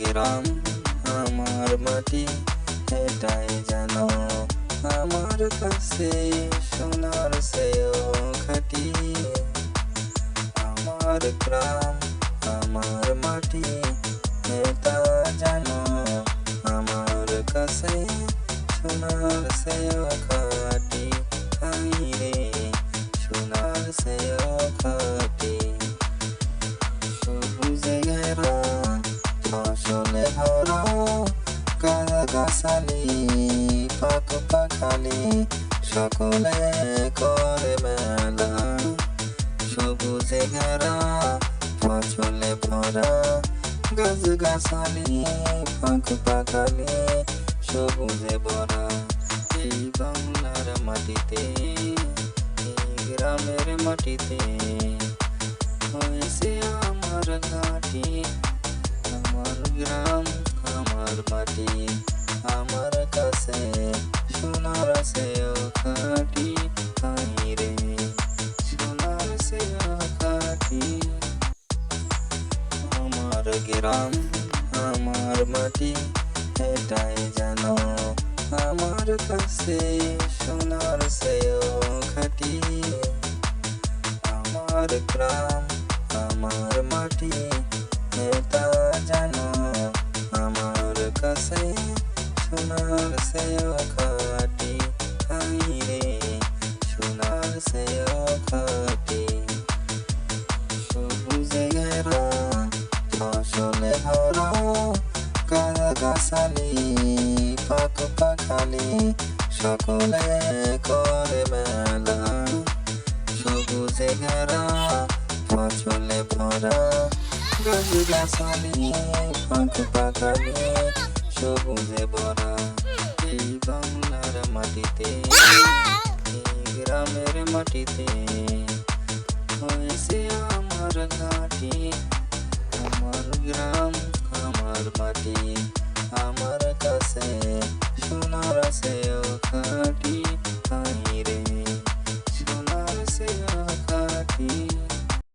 গ্রাম, আমার মাটি এটাই জানো আমার কাছে সোনার সেও খাটি আমার গ্রাম, আমার মাটি এটা জানো আমার কাছে সোনার সেও ভরা গাছালি পাক পাখালি সকলে করে মেলা সবুজে ঘেরা ফসলে ভরা গাছ গাছালি পাক পাখালি সবুজে ভরা এই বাংলার মাটিতে এই গ্রামের মাটিতে হয়েছে আমার ঘাটি গ্রাম আমার মাটি আমার কাছে, সোনার সেও খাটি রে, সোনার সেও আমার গ্রাম, আমার মাটি, এটাই জানো আমার কাছে, সোনার সেও খাটি। আমার গ্রাম, আমার মাটি, এটা জানো সোনার সেও খাটি খাই রে সোনার সেও খাটি সবুজে ঘেরা ফসলে ভরা কাদা গাছালি পাক পাখালি সকলে করে মেলা সবুজে ঘেরা ফসলে ভরা গাছ গাছালি मेरे मटी थे। से अमर घाटी अमर ग्राम अमर मटी।